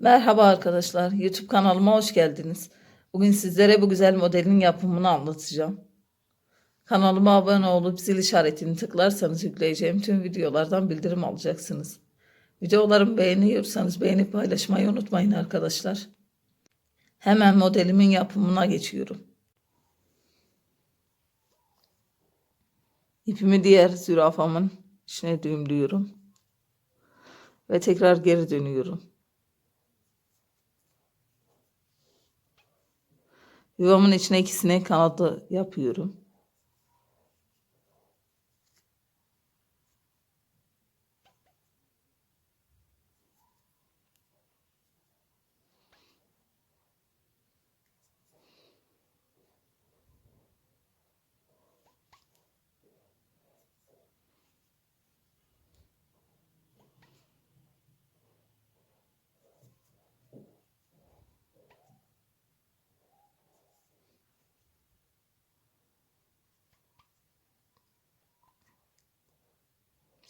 Merhaba arkadaşlar, YouTube kanalıma hoş geldiniz. Bugün sizlere bu güzel modelin yapımını anlatacağım. Kanalıma abone olup zil işaretini tıklarsanız yükleyeceğim tüm videolardan bildirim alacaksınız. Videolarımı beğeniyorsanız beğenip paylaşmayı unutmayın arkadaşlar. Hemen modelimin yapımına geçiyorum. İpimi diğer zürafamın içine düğümlüyorum. Ve tekrar geri dönüyorum. Yuvamın içine iki sinek kanadı yapıyorum.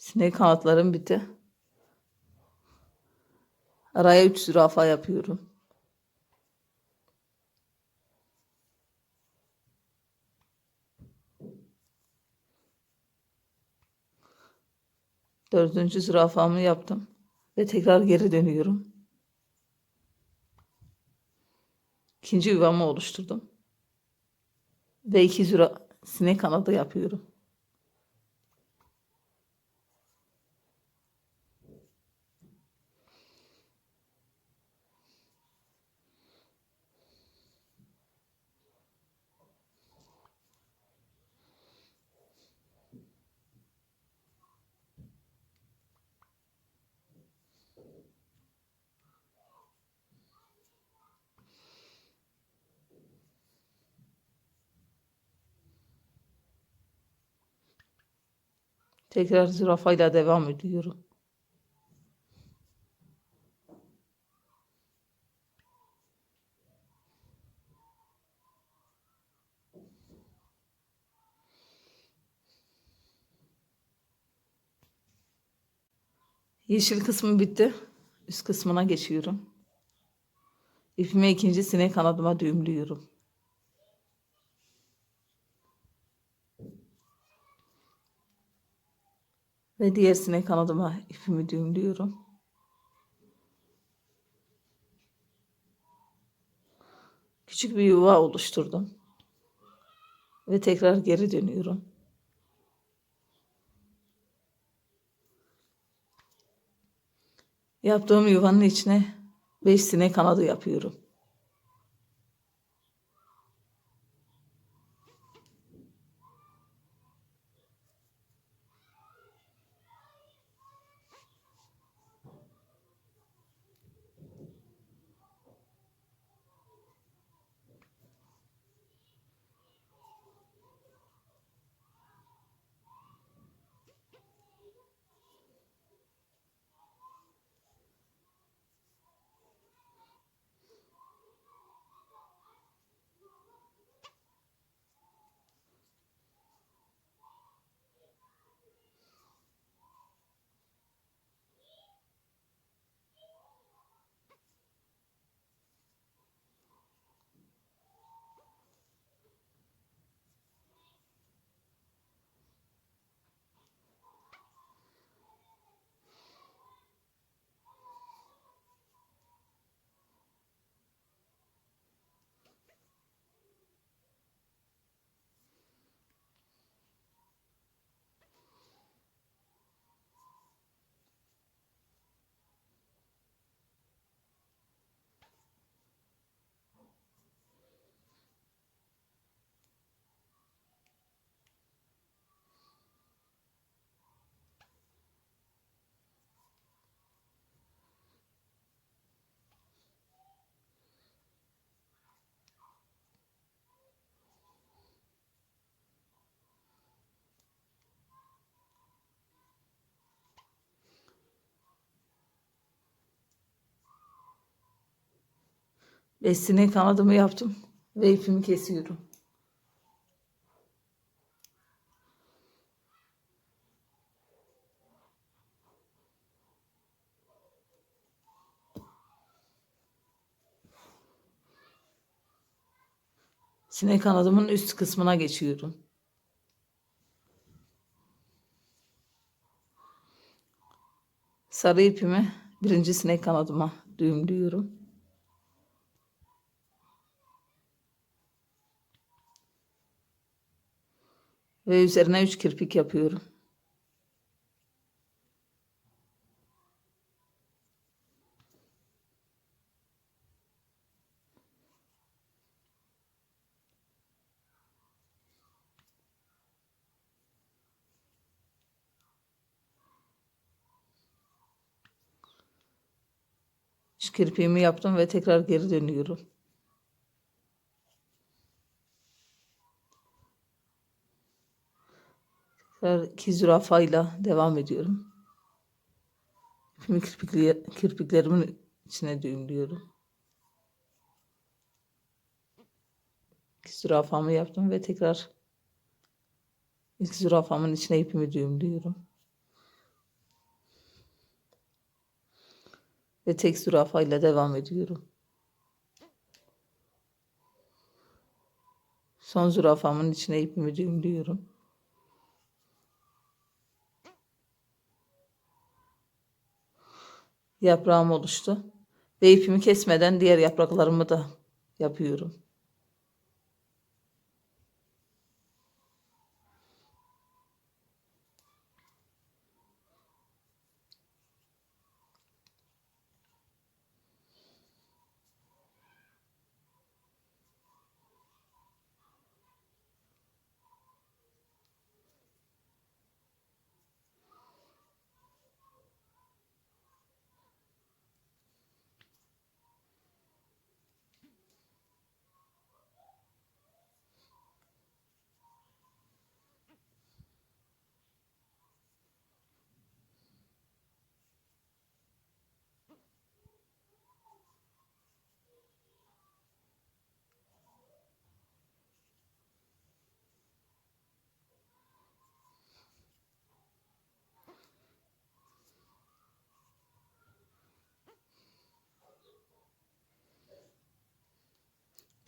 Sinek kanatlarım bitti. Araya 3 zürafa yapıyorum. Dördüncü zürafamı yaptım. Ve tekrar geri dönüyorum. İkinci yuvamı oluşturdum. Ve iki züra sinek kanadı yapıyorum. Tekrar zürafayla devam ediyorum. Yeşil kısmı bitti. Üst kısmına geçiyorum. İpimi ikinci sinek kanadıma düğümlüyorum. Ve diğer sinek kanadıma ipimi düğümlüyorum. Küçük bir yuva oluşturdum. Ve tekrar geri dönüyorum. Yaptığım yuvanın içine 5 sinek kanadı yapıyorum. Ve sinek kanadımı yaptım. Ve ipimi kesiyorum. Sinek kanadımın üst kısmına geçiyorum. Sarı ipimi birinci sinek kanadıma düğümlüyorum. Ve üzerine 3 kirpik yapıyorum. Kirpiğimi yaptım ve tekrar geri dönüyorum. Tekrar iki zürafayla devam ediyorum. İpimi kirpikli, kirpiklerimin içine düğümlüyorum. İki zürafamı yaptım ve tekrar ilk zürafamın içine ipimi düğümlüyorum. Ve tek zürafayla devam ediyorum. Son zürafamın içine ipimi düğümlüyorum. Yaprağım oluştu. Ve ipimi kesmeden diğer yapraklarımı da yapıyorum.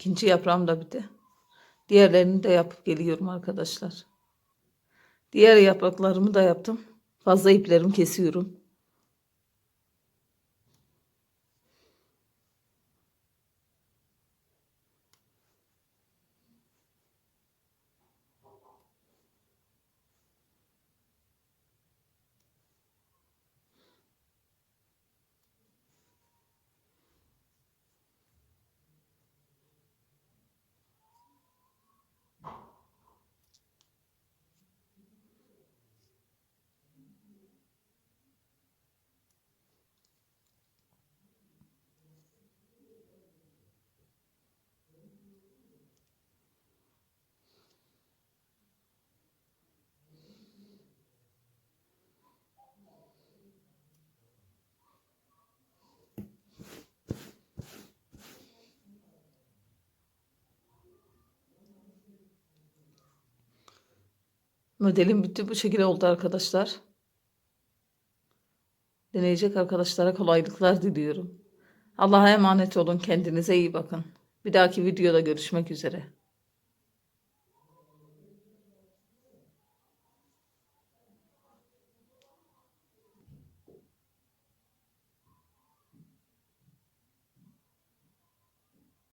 İkinci yaprağım da bitti. Diğerlerini de yapıp geliyorum arkadaşlar. Diğer yapraklarımı da yaptım. Fazla iplerimi kesiyorum. Modelim bitti bu şekilde oldu arkadaşlar. Deneyecek arkadaşlara kolaylıklar diliyorum. Allah'a emanet olun. Kendinize iyi bakın. Bir dahaki videoda görüşmek üzere.